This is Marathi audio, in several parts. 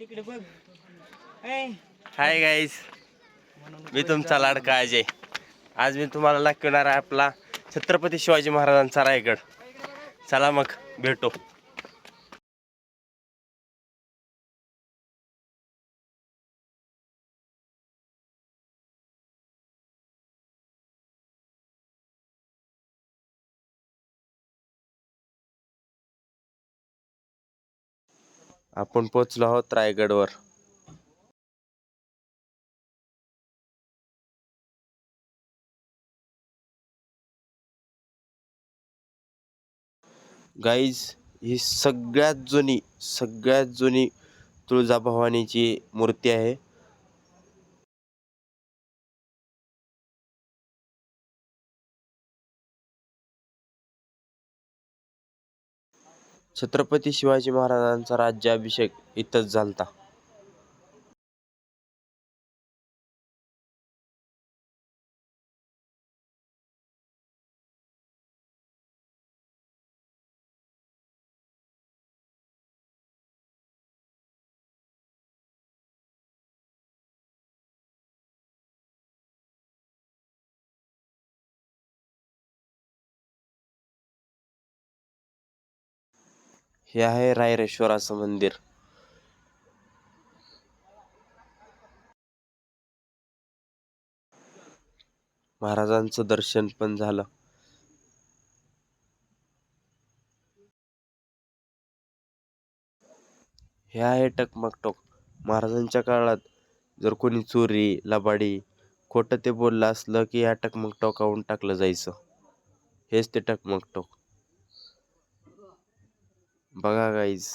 तिकडे बघ. हाय गाईज मी तुमचा लाडका अजय. आज मी तुम्हाला दाखवणार आहे आपला छत्रपती शिवाजी महाराजांचा रायगड. चला मग भेटू. आपण पोचलो आहोत रायगडवर. गाईज ही सगळ्यात जुनी सगळ्यात जुनी तुळजाभवानीची मूर्ती आहे. छत्रपती शिवाजी महाराजांचा राज्याभिषेक इथंच होता हे आहे रायरेश्वराचं मंदिर. महाराजांचं दर्शन पण झालं. हे आहे टकमक टोक महाराजांच्या काळात जर कोणी चोरी लबाडी खोटं ते बोललं असलं की या टकमकटोकावून टाकलं जायचं. हेच ते टकमक टोक बघा गाईज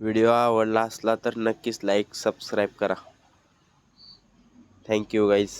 व्हिडिओ आवडला असला तर नक्कीच लाईक सबस्क्राईब करा. Thank you guys